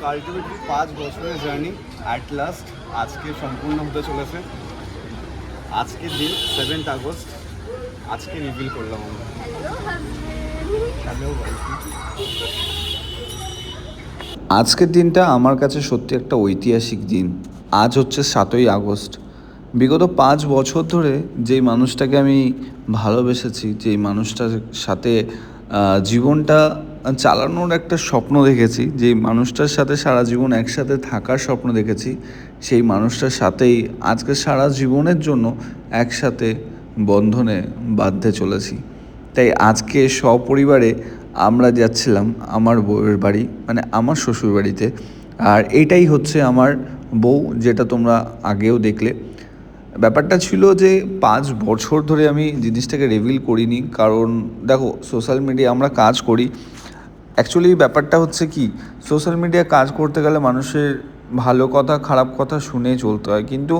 So ultimately পাঁচ বছরের journey at last আজকে সম্পূর্ণ হতে চলেছে। আজকের দিন সেভেন্থ আগস্ট, আজকে রিভিল করলাম আমরা। আজকের দিনটা আমার কাছে সত্যি একটা ঐতিহাসিক দিন। আজ হচ্ছে সাতই আগস্ট। বিগত পাঁচ বছর ধরে যেই মানুষটাকে আমি ভালোবেসেছি, যেই মানুষটার সাথে জীবনটা চালানোর একটা স্বপ্ন দেখেছি যে মানুষটার সাথে সারা জীবন একসাথে থাকার স্বপ্ন দেখেছি, সেই মানুষটার সাথেই আজকে সারা জীবনের জন্য একসাথে বন্ধনে বাঁধতে চলেছি। তাই আজকে সপরিবারে আমরা যাচ্ছিলাম আমার বউয়ের বাড়ি মানে আমার শ্বশুর বাড়িতে। আর এইটাই হচ্ছে আমার বউ, যেটা তোমরা আগেও দেখলে। ব্যাপারটা ছিল যে পাঁচ বছর ধরে আমি জিনিসটাকে রিভিল করিনি, কারণ দেখো সোশ্যাল মিডিয়া আমরা কাজ করি অ্যাকচুয়ালি ব্যাপারটা হচ্ছে কি সোশ্যাল মিডিয়া কাজ করতে গেলে মানুষের ভালো কথা, খারাপ কথা শুনে চলতে হয়। কিন্তু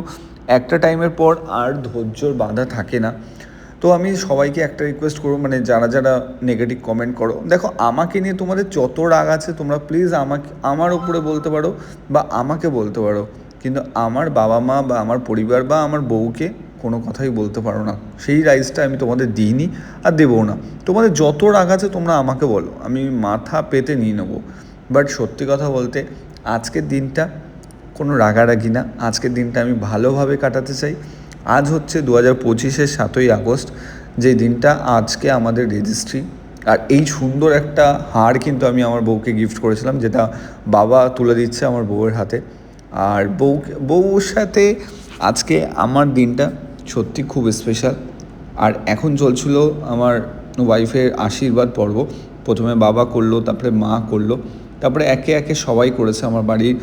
একটা টাইমের পর আর ধৈর্যর বাঁধা থাকে না। তো আমি সবাইকে একটা রিকোয়েস্ট করব মানে যারা যারা নেগেটিভ কমেন্ট করো, দেখো আমাকে নিয়ে তোমাদের যত রাগ আছে, তোমরা প্লিজ আমাকে, আমার উপরে বলতে পারো বা আমাকে বলতে পারো। কিন্তু আমার বাবা মা বা আমার পরিবার বা আমার বউকে কোনো কথাই বলতে পারো না। সেই রাইজটা আমি তোমাদের দিইনি আর দেবও না। তোমাদের যত রাগ আছে তোমরা আমাকে বলো। আমি মাথা পেতে নিয়ে নেব। বাট সত্যি কথা বলতে, আজকের দিনটা কোনো রাগারাগি না। আজকের দিনটা আমি ভালোভাবে কাটাতে চাই। আজ হচ্ছে দু হাজার পঁচিশের সাতই আগস্ট। যে দিনটা আজকে আমাদের রেজিস্ট্রি আর এই সুন্দর একটা হার কিন্তু আমি আমার বউকে গিফট করেছিলাম, যেটা বাবা তুলে দিচ্ছে আমার বউয়ের হাতে। আর বউ বউর সাথে আজকে আমার দিনটা সত্যি খুব স্পেশাল আর এখন চলছিল আমার ওয়াইফের আশীর্বাদ পর্ব। প্রথমে বাবা করল, তারপরে মা করল। তারপরে একে একে সবাই করেছে, আমার বাড়ির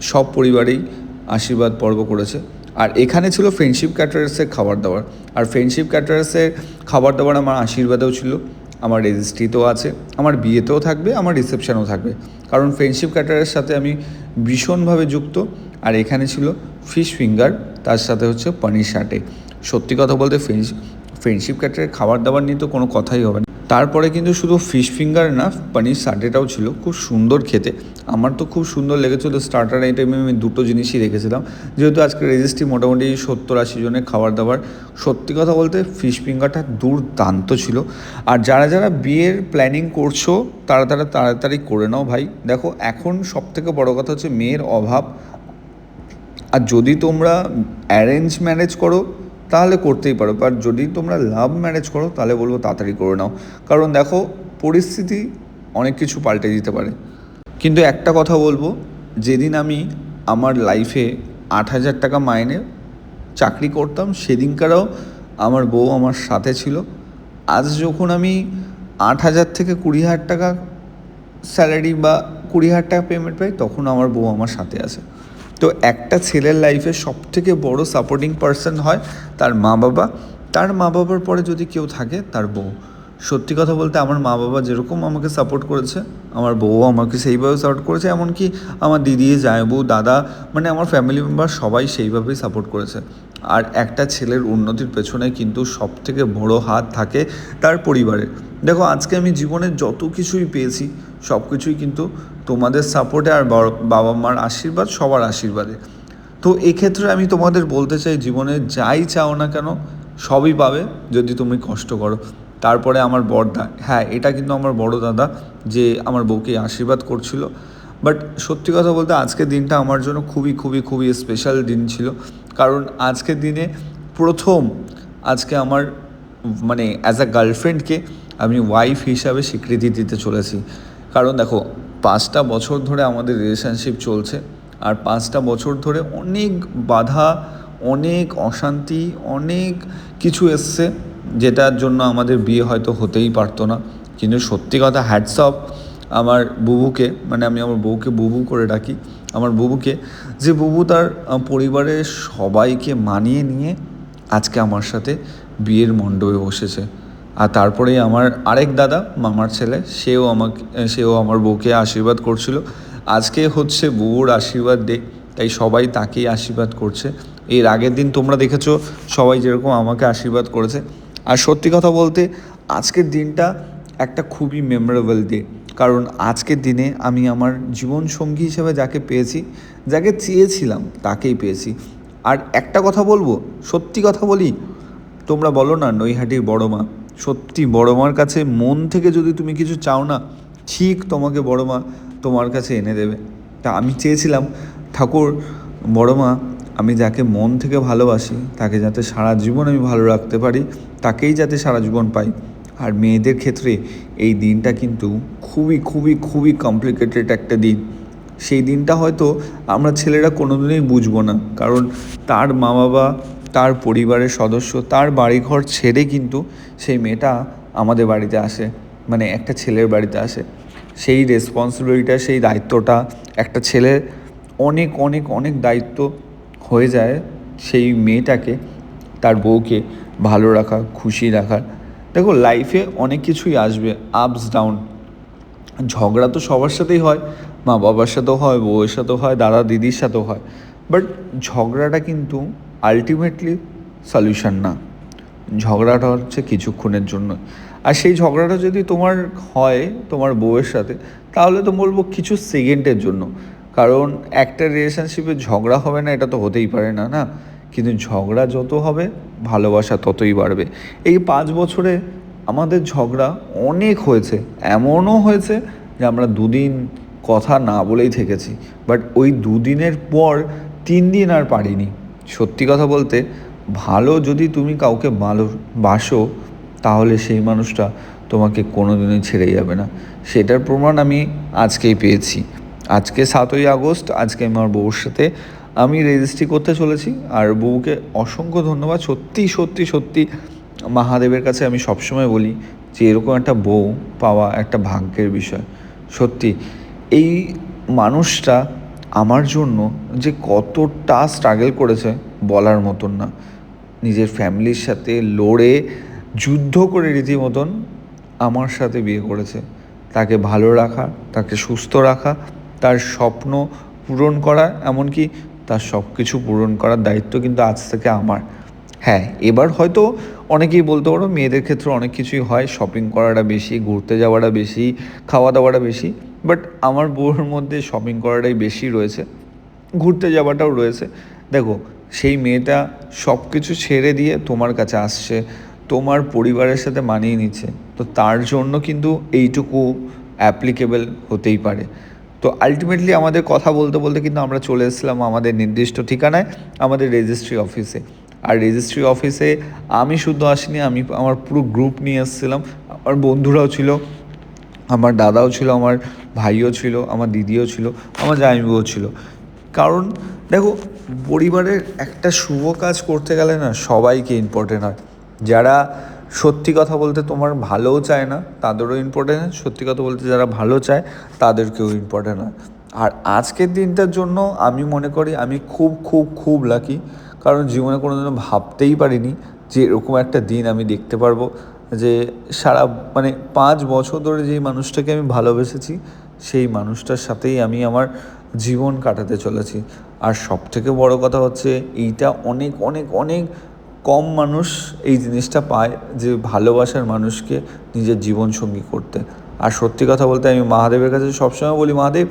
সব পরিবারেই আশীর্বাদ পর্ব করেছে। আর এখানে ছিল ফ্রেন্ডশিপ ক্যাটারার্সের খাবার দাবার। আর ফ্রেন্ডশিপ ক্যাটারার্সের খাবার দাবার আমার আশীর্বাদেও ছিল। আমার রেজিস্ট্রিতেও আছে। আমার বিয়েতেও থাকবে, আমার রিসেপশনেও থাকবে। কারণ ফ্রেন্ডশিপ ক্যাটারের সাথে আমি ভীষণভাবে যুক্ত। আর এখানে ছিল ফিশ ফিঙ্গার তার সাথে হচ্ছে পনির শাটে সত্যি কথা বলতে ফ্রেন্ডশিপ ফ্রেন্ডশিপ ক্যাটারের খাবার দাবার নিয়ে তো কোনো কথাই হবে না। তারপরে কিন্তু শুধু ফিশ ফিঙ্গার না পনির সাটেটাও ছিল, খুব সুন্দর খেতে। আমার তো খুব সুন্দর লেগেছিলো স্টার্টার আইটেমে আমি দুটো জিনিসই রেখেছিলাম। যেহেতু আজকে রেজিস্ট্রি মোটামুটি সত্তর আশি জনের খাবার দাবার সত্যি কথা বলতে ফিশ ফিঙ্গারটা দুর্দান্ত ছিল। আর যারা যারা বিয়ের প্ল্যানিং করছ, তারা তারা তাড়াতাড়ি করে নাও ভাই। দেখো, এখন সব থেকে বড় কথা হচ্ছে মেয়ের অভাব। আর যদি তোমরা অ্যারেঞ্জ ম্যারেজ করো তাহলে করতেই পারো। বাট যদি তোমরা লাভ ম্যারেজ করো, তাহলে বলব তাড়াতাড়ি করে নাও। কারণ দেখো, পরিস্থিতি অনেক কিছু পাল্টে দিতে পারে। কিন্তু একটা কথা বলব, যেদিন আমি আমার লাইফে আট হাজার টাকা মাইনে চাকরি করতাম, সেদিনকারও আমার বউ আমার সাথে ছিল। আজ যখন আমি আট হাজার থেকে কুড়ি হাজার টাকা স্যালারি বা কুড়ি হাজার টাকা পেমেন্ট পাই, তখন আমার বউ আমার সাথে আছে। তো একটা ছেলের লাইফে সব থেকে বড় সাপোর্টিং পার্সন হয় তার মা বাবা। তার মা বাবার পরে যদি কেউ থাকে, তার বউ। সত্যি কথা বলতে আমার মা বাবা যেরকম আমাকে সাপোর্ট করেছে, আমার বউ আমাকে সেইভাবে সাপোর্ট করেছে, এমনকি আমার দিদি জায়বু দাদা মানে আমার ফ্যামিলি মেম্বার সবাই সেইভাবেই সাপোর্ট করেছে। আর একটা ছেলের উন্নতির পেছনে কিন্তু সব থেকে বড় হাত থাকে তার পরিবারের। দেখো, আজকে আমি জীবনে যত কিছুই পেয়েছি সব কিছুই কিন্তু তোমাদের সাপোর্টে আর বাবা মার আশীর্বাদ, সবার আশীর্বাদে। তো এক্ষেত্রে আমি তোমাদের বলতে চাই, জীবনে যাই চাও না কেন, সবই পাবে যদি তুমি কষ্ট করো। তারপরে আমার বড়দা হ্যাঁ এটা কিন্তু আমার বড় দাদা, যে আমার বউকে আশীর্বাদ করছিল। বাট সত্যি কথা বলতে আজকের দিনটা আমার জন্য খুবই খুবই খুবই স্পেশাল দিন ছিল। কারণ আজকের দিনে প্রথম আজকে আমার মানে অ্যাজ আ গার্লফ্রেন্ডকে আমি ওয়াইফ হিসাবে স্বীকৃতি দিতে চলেছি। কারণ দেখো পাঁচটা বছর ধরে আমাদের রিলেশনশিপ চলছে আর পাঁচটা বছর ধরে অনেক বাধা, অনেক অশান্তি, অনেক কিছু এসছে যেটার জন্য আমাদের বিয়ে হয়তো হতেই পারতো না। কিন্তু সত্যি কথা হ্যাটস অফ আমার বুবুকে মানে আমি আমার বউকে বুবু করে ডাকি। আমার বুবুকে, যে বুবু তার পরিবারের সবাইকে মানিয়ে নিয়ে আজকে আমার সাথে বিয়ের মণ্ডপে বসেছে। আর তারপরেই আমার আরেক দাদা, মামার ছেলে, সেও আমাকে, সেও আমার বউকে আশীর্বাদ করছিল। আজকে হচ্ছে বউর আশীর্বাদ ডে তাই সবাই তাকেই আশীর্বাদ করছে। এর আগের দিন তোমরা দেখেছ, সবাই যেরকম আমাকে আশীর্বাদ করেছে। আর সত্যি কথা বলতে, আজকের দিনটা একটা খুবই মেমোরেবল ডে কারণ আজকের দিনে আমি আমার জীবন সঙ্গী হিসেবে যাকে পেয়েছি, যাকে চেয়েছিলাম, তাকেই পেয়েছি। আর একটা কথা বলব, সত্যি কথা বলি, তোমরা বলো না, নৈহাটির বড় মা। সত্যি বড় মার কাছে মন থেকে যদি তুমি কিছু চাও না, ঠিক তোমাকে বড় মা তোমার কাছে এনে দেবে। তা আমি চেয়েছিলাম, ঠাকুর বড় মা আমি যাকে মন থেকে ভালোবাসি, তাকে যাতে সারা জীবন আমি ভালো রাখতে পারি, তাকেই যাতে সারা জীবন পাই। আর মেয়েদের ক্ষেত্রে এই দিনটা কিন্তু খুবই খুবই খুবই কমপ্লিকেটেড একটা দিন। সেই দিনটা হয়তো আমরা ছেলেরা কোনোদিনই বুঝব না, কারণ তার মা বাবা তার পরিবারের সদস্য, তার বাড়িঘর ছেড়ে কিন্তু সেই মেয়েটা আমাদের বাড়িতে আসে মানে একটা ছেলের বাড়িতে আসে। সেই রেসপন্সিবিলিটিটা সেই দায়িত্বটা একটা ছেলের অনেক অনেক অনেক দায়িত্ব হয়ে যায় সেই মেয়েটাকে, তার বউকে ভালো রাখা, খুশি রাখার দেখো লাইফে অনেক কিছুই আসবে আপস ডাউন ঝগড়া তো সবার সাথেই হয় মা বাবার সাথেও হয়, বউয়ের সাথেও হয় দাদা দিদির সাথেও হয়। বাট ঝগড়াটা কিন্তু আলটিমেটলি সলিউশন না। ঝগড়াটা হচ্ছে কিছুক্ষণের জন্য। আর সেই ঝগড়াটা যদি তোমার হয়, তোমার বউয়ের সাথে, তাহলে তো বলব কিছু সেকেন্ডের জন্য। কারণ একটা রিলেশনশিপে ঝগড়া হবে না, এটা তো হতেই পারে না না? কিন্তু ঝগড়া যত হবে, ভালোবাসা ততই বাড়বে। এই পাঁচ বছরে আমাদের ঝগড়া অনেক হয়েছে, এমনও হয়েছে যে আমরা দুদিন কথা না বলেই থেকেছি। বাট ওই দুদিনের পর তিন দিন আর পারিনি। সত্যি কথা বলতে, ভালো যদি তুমি কাউকে ভালো, বাসো, তাহলে সেই মানুষটা তোমাকে কোনোদিনই ছেড়ে যাবে না। সেটার প্রমাণ আমি আজকেই পেয়েছি। আজকে সাতই আগস্ট, আজকে আমার বউর সাথে আমি রেজিস্ট্রি করতে চলেছি। আর বউকে অসংখ্য ধন্যবাদ। সত্যি সত্যি সত্যি মহাদেবের কাছে আমি সবসময় বলি যে, এরকম একটা বউ পাওয়া একটা ভাগ্যের বিষয়। সত্যি, এই মানুষটা আমার জন্য যে কতটা স্ট্রাগল করেছে বলার মতন না। নিজের ফ্যামিলির সাথে লড়ে, যুদ্ধ করে রীতিমতন আমার সাথে বিয়ে করেছে। তাকে ভালো রাখা, তাকে সুস্থ রাখা, তার স্বপ্ন পূরণ করা, এমনকি তার সব কিছু পূরণ করার দায়িত্ব কিন্তু আজ থেকে আমার। হ্যাঁ এবার হয়তো অনেকেই বলতে পারো, মেয়েদের ক্ষেত্রে অনেক কিছুই হয় শপিং করাটা বেশি, ঘুরতে যাওয়াটা বেশি, খাওয়া দাওয়াটা বেশি। বাট আমার বউর মধ্যে শপিং করাটাই বেশি রয়েছে। ঘুরতে যাওয়াটাও রয়েছে। দেখো, সেই মেয়েটা সব কিছু ছেড়ে দিয়ে তোমার কাছে আসছে, তোমার পরিবারের সাথে মানিয়ে নিচ্ছে। তো তার জন্য কিন্তু এইটুকু অ্যাপ্লিকেবল হতেই পারে। তো আলটিমেটলি আমাদের কথা বলতে বলতে কিন্তু আমরা চলে এসেছিলাম আমাদের নির্দিষ্ট ঠিকানায়, আমাদের রেজিস্ট্রি অফিসে আর রেজিস্ট্রি অফিসে আমি শুধু আসিনি, আমি আমার পুরো গ্রুপ নিয়ে এসেছিলাম। আমার বন্ধুরাও ছিল আমার দাদাও ছিল, আমার ভাইও ছিল, আমার দিদিও ছিল, আমার জামাইবাবুও ছিল। কারণ দেখো, পরিবারের একটা শুভ কাজ করতে গেলে না সবাইকে ইম্পর্টেন্ট হয়। যারা সত্যি কথা বলতে তোমার ভালোও চায় না, তাদেরও ইম্পর্টেন্ট সত্যি কথা বলতে যারা ভালো চায়, তাদেরকেও ইম্পর্টেন্ট হয়। আর আজকের দিনটার জন্য আমি মনে করি, আমি খুব খুব খুব লাকি কারণ জীবনে কোনো দিনও ভাবতেই পারিনি যে এরকম একটা দিন আমি দেখতে পারব। যে সারা মানে পাঁচ বছর ধরে যেই মানুষটাকে আমি ভালোবেসেছি, সেই মানুষটার সাথেই আমি আমার জীবন কাটাতে চলেছি। আর সব থেকে বড় কথা হচ্ছে, এইটা অনেক অনেক অনেক কম মানুষ এই জিনিসটা পায় যে ভালোবাসার মানুষকে নিজের জীবন সঙ্গী করতে। আর সত্যি কথা বলতে আমি মহাদেবের কাছে সবসময় বলি, মহাদেব,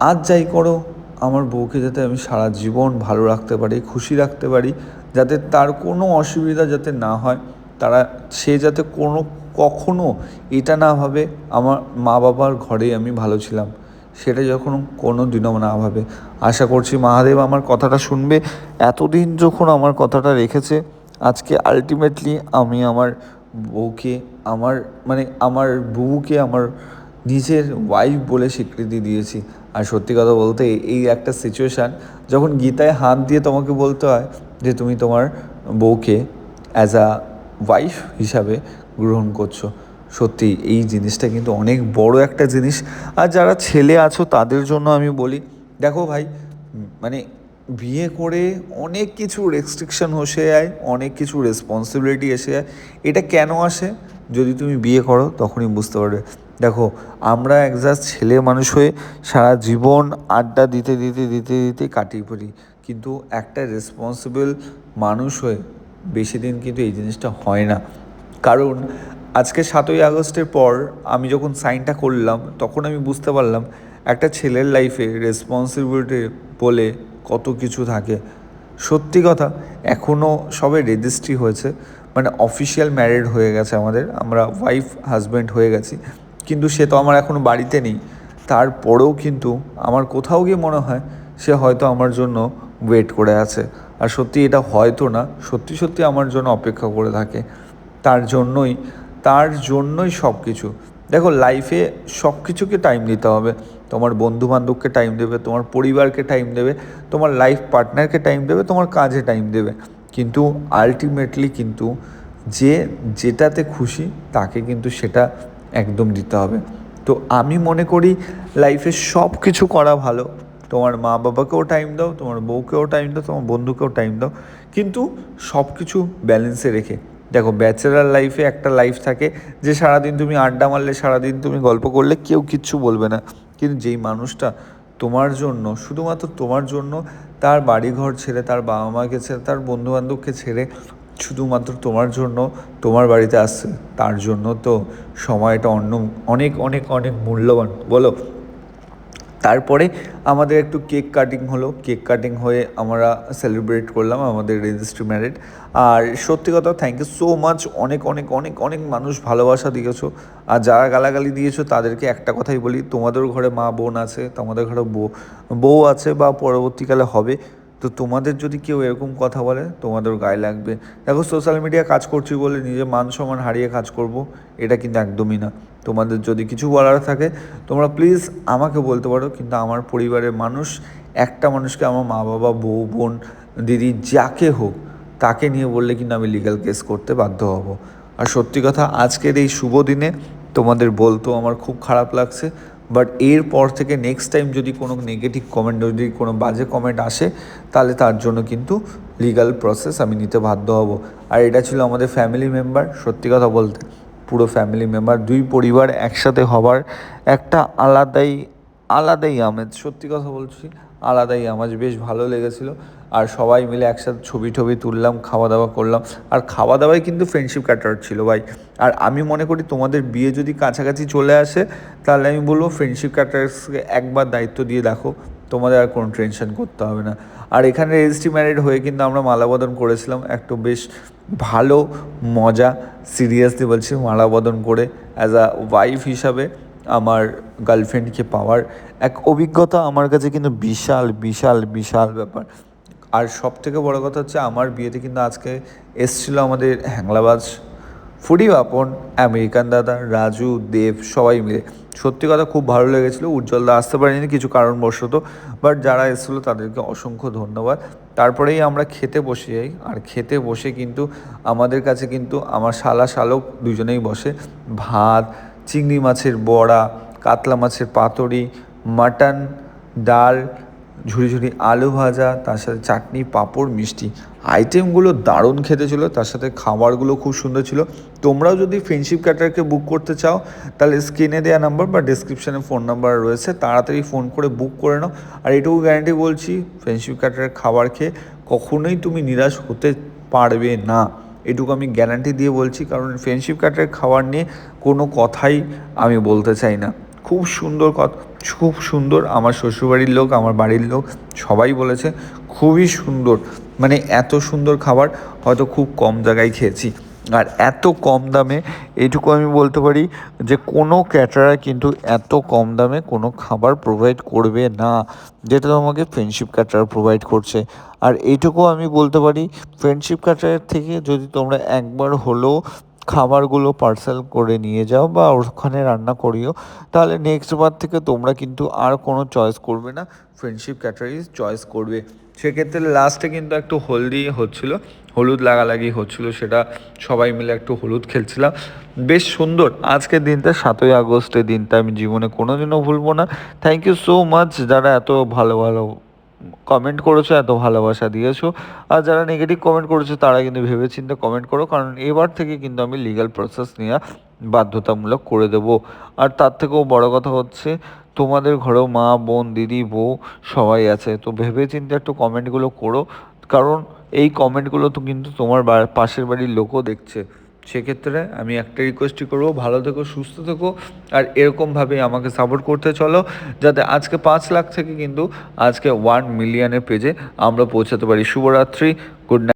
আজ যাই করো, আমার বউকে যাতে আমি সারা জীবন ভালো রাখতে পারি, খুশি রাখতে পারি, যাতে তার কোনো অসুবিধা যাতে না হয়। তারা, সে যাতে কোনো, কখনো এটা না ভাবে, আমার মা বাবার ঘরেই আমি ভালো ছিলাম। সেটা যখন কোনো দিনও না ভাবে। আশা করছি মহাদেব আমার কথাটা শুনবে। এতদিন যখন আমার কথাটা রেখেছে, আজকে আলটিমেটলি আমি আমার বউকে, আমার মানে আমার বউকে আমার নিজের ওয়াইফ বলে স্বীকৃতি দিয়েছি। আর সত্যি কথা বলতে, এই একটা সিচুয়েশান যখন গীতায় হাত দিয়ে তোমাকে বলতে হয় যে, তুমি তোমার বউকে অ্যাজ আ ওয়াইফ হিসাবে গ্রহণ করছ। সত্যি, এই জিনিসটা কিন্তু অনেক বড় একটা জিনিস। আর যারা ছেলে আছো, তাদের জন্য আমি বলি, দেখো ভাই মানে বিয়ে করে অনেক কিছু রেস্ট্রিকশন বসে যায়, অনেক কিছু রেসপন্সিবিলিটি এসে যায়। এটা কেন আসে? যদি তুমি বিয়ে করো, তখনই বুঝতে পারবে। দেখো, আমরা এক জাস্ট ছেলে মানুষ হয়ে সারা জীবন আড্ডা দিতে দিতে দিতে দিতে কাটিয়ে পড়ি। কিন্তু একটা রেসপন্সিবল মানুষ হয়ে বেশি দিন কিন্তু এই জিনিসটা হয় না। কারণ আজকে সাতই আগস্টের পর আমি যখন সাইনটা করলাম, তখন আমি বুঝতে পারলাম একটা ছেলের লাইফে রেসপন্সিবিলিটি বলে কত কিছু থাকে। সত্যি কথা এখনও সবে রেজিস্ট্রি হয়েছে। মানে অফিসিয়াল ম্যারিড হয়ে গেছে আমাদের, আমরা ওয়াইফ হাজব্যান্ড হয়ে গেছি। কিন্তু সে তো আমার এখনও বাড়িতে নেই। তারপরেও কিন্তু আমার কোথাও গিয়ে মনে হয় সে হয়তো আমার জন্য ওয়েট করে আছে। আর সত্যি এটা হয়তো না, সত্যি সত্যি আমার জন্য অপেক্ষা করে থাকে। তার জন্যই তার জন্যই সব কিছু দেখো লাইফে সব কিছুকে টাইম দিতে হবে। তোমার বন্ধু বান্ধবকে টাইম দেবে, তোমার পরিবারকে টাইম দেবে, তোমার লাইফ পার্টনারকে টাইম দেবে, তোমার কাজে টাইম দেবে। কিন্তু আলটিমেটলি কিন্তু যে যেটাতে খুশি তাকে কিন্তু সেটা একদম দিতে হবে। তো আমি মনে করি লাইফে সব কিছু করা ভালো। তোমার মা বাবাকেও টাইম দাও, তোমার বউকেও টাইম দাও, তোমার বন্ধুকেও টাইম দাও। কিন্তু সব কিছু ব্যালেন্সে রেখে। দেখো ব্যাচেলার লাইফে একটা লাইফ থাকে যে সারাদিন তুমি আড্ডা মারলে, সারাদিন তুমি গল্প করলে, কেউ কিচ্ছু বলবে না। কিন্তু যেই মানুষটা তোমার জন্য, শুধুমাত্র তোমার জন্য, তার বাড়িঘর ছেড়ে, তার বাবা মাকে ছেড়ে, তার বন্ধুবান্ধবকে ছেড়ে শুধুমাত্র তোমার জন্য, তোমার বাড়িতে আসছে, তার জন্য তো সময়টা অন্য, অনেক অনেক অনেক মূল্যবান। বলো তারপরে আমাদের একটু কেক কাটিং হলো। কেক কাটিং হয়ে আমরা সেলিব্রেট করলাম আমাদের রেজিস্ট্রি ম্যারেড আর সত্যি কথা থ্যাংক ইউ সো মাচ অনেক অনেক অনেক অনেক মানুষ ভালোবাসা দিয়েছ। আর যারা গালাগালি দিয়েছ, তাদেরকে একটা কথাই বলি, তোমাদের ঘরে মা বোন আছে, তোমাদের ঘরে বউ বউ আছে বা পরবর্তীকালে হবে তো তোমাদের যদি কেউ এরকম কথা বলে তোমাদের গায়ে লাগবে। দেখো সোশ্যাল মিডিয়া কাজ করছি বলে নিজের মান সম্মান হারিয়ে কাজ করব, এটা কিন্তু একদমই না। তোমাদের যদি কিছু বলার থাকে, তোমরা প্লিজ আমাকে বলতে পারো, কিন্তু আমার পরিবারের মানুষ, একটা মানুষকে আমার মা বাবা, বউ, বোন, দিদি যাকে হোক, তাকে নিয়ে বললে কিন্তু আমি লিগ্যাল কেস করতে বাধ্য হব। আর সত্যি কথা, আজকের এই শুভ দিনে তোমাদের বলতো আমার খুব খারাপ লাগছে। বাট এরপর থেকে নেক্সট টাইম যদি কোনো নেগেটিভ কমেন্ট যদি কোনো বাজে কমেন্ট আসে, তাহলে তার জন্য কিন্তু লিগ্যাল প্রসেস আমি নিতে বাধ্য হব। আর এটা ছিল আমাদের ফ্যামিলি মেম্বার সত্যি কথা বলতে, পুরো ফ্যামিলি মেম্বার দুই পরিবার একসাথে হবার একটা আলাদাই আলাদাই আমেজ। সত্যি কথা বলছি, আলাদাই আমেজ, বেশ ভালো লেগেছিল। আর সবাই মিলে একসাথে ছবি টবি তুললাম খাওয়া দাওয়া করলাম। আর খাওয়া দাওয়াই কিন্তু ফ্রেন্ডশিপ ক্যাটার ছিল ভাই। আর আমি মনে করি তোমাদের বিয়ে যদি কাছাকাছি চলে আসে, তাহলে আমি বলব ফ্রেন্ডশিপ কাটার্সকে একবার দায়িত্ব দিয়ে দেখো। তোমাদের আর কোনো টেনশন করতে হবে না। আর এখানে রেজিস্ট্রি ম্যারিড হয়ে কিন্তু আমরা মালাবদন করেছিলাম। একটু বেশ ভালো, মজা সিরিয়াসলি বলছি, মালাবদন করে অ্যাজ আ ওয়াইফ হিসাবে আমার গার্লফ্রেন্ডকে পাওয়ার এক অভিজ্ঞতা আমার কাছে কিন্তু বিশাল বিশাল বিশাল ব্যাপার। আর সব থেকে বড় কথা হচ্ছে আমার বিয়েতে কিন্তু আজকে এসছিল আমাদের হ্যাংলাবাজ, ফুডি বাপন, আমেরিকান দাদা, রাজু, দেব, সবাই মিলে। সত্যি কথা খুব ভালো লেগেছিলো, উজ্জ্বলদা আসতে পারেনি কিছু কারণবশত বাট যারা এসেছিল তাদেরকে অসংখ্য ধন্যবাদ। তারপরেই আমরা খেতে বসে যাই, আর খেতে বসে কিন্তু আমাদের কাছে কিন্তু আমার শালা শালক দুজনেই বসে। ভাত, চিংড়ি মাছের বড়া, কাতলা মাছের পাতুরি, মাটন, ডাল ঝুড়ি ঝুড়ি আলু ভাজা, তার সাথে চাটনি, পাঁপড়, মিষ্টি। আইটেমগুলো দারুণ খেতে ছিল, তার সাথে খাবারগুলো খুব সুন্দর ছিল। তোমরাও যদি ফ্রেন্ডশিপ ক্যাটারকে বুক করতে চাও, তাহলে স্ক্রিনে দেওয়া নাম্বার বা ডিসক্রিপশানে ফোন নাম্বার রয়েছে। তাড়াতাড়ি ফোন করে বুক করে নাও। আর এটুকু গ্যারান্টি বলছি ফ্রেন্ডশিপ ক্যাটারের খাবার খেয়ে কখনোই তুমি নিরাশ হতে পারবে না। এটুকু আমি গ্যারান্টি দিয়ে বলছি, কারণ ফ্রেন্ডশিপ কার্ডের খাবার নিয়ে কোনো কথাই আমি বলতে চাই না। খুব সুন্দর কথা। খুব সুন্দর। আমার শ্বশুরবাড়ির লোক, আমার বাড়ির লোক সবাই বলেছে, খুবই সুন্দর। মানে এত সুন্দর খাবার হয়তো খুব কম জায়গায় খেয়েছি। আর এত কম দামে এইটুকু আমি বলতে পারি যে, কোনো ক্যাটারার কিন্তু এত কম দামে কোনো খাবার প্রোভাইড করবে না, যেটা তোমাকে ফ্রেন্ডশিপ ক্যাটারার প্রোভাইড করছে। আর এইটুকু আমি বলতে পারি ফ্রেন্ডশিপ ক্যাটারের থেকে যদি তোমরা একবার হলেও খাবারগুলো পার্সেল করে নিয়ে যাও বা ওখানে রান্না করিও। তাহলে নেক্সট বার থেকে তোমরা কিন্তু আর কোনো চয়েস করবে না। ফ্রেন্ডশিপ ক্যাটারিজ চয়েস করবে। সেক্ষেত্রে লাস্টে কিন্তু একটু হলদি হচ্ছিল, হলুদ লাগালাগি হচ্ছিল, সেটা সবাই মিলে একটু হলুদ খেলছিলাম। বেশ সুন্দর। আজকের দিনটা সাতই আগস্টের দিনটা আমি জীবনে কোনোদিনও ভুলবো না। থ্যাংক ইউ সো মাচ যারা এত ভালো ভালো কমেন্ট করেছ, এত ভালোবাসা দিয়েছ। আর যারা নেগেটিভ কমেন্ট করেছ, তারা কিন্তু ভেবেচিন্তে কমেন্ট করো, কারণ এবার থেকে কিন্তু আমি লিগ্যাল প্রসেস নেওয়া বাধ্যতামূলক করে দেব। আর তার থেকেও বড় কথা হচ্ছে, তোমাদের ঘরেও মা, বোন, দিদি, বউ সবাই আছে। তো ভেবেচিন্তে একটু কমেন্টগুলো করো, কারণ এই কমেন্টগুলো তো কিন্তু তোমার পাশের বাড়ির লোকও দেখছে। সেক্ষেত্রে আমি একটা রিকোয়েস্টই করব, ভালো থেকো, সুস্থ থেকো, আর এরকমভাবেই আমাকে সাপোর্ট করতে চলো, যাতে আজকে পাঁচ লাখ থেকে কিন্তু আজকে ওয়ান মিলিয়নের পেজে আমরা পৌঁছাতে পারি। শুভরাত্রি গুড নাইট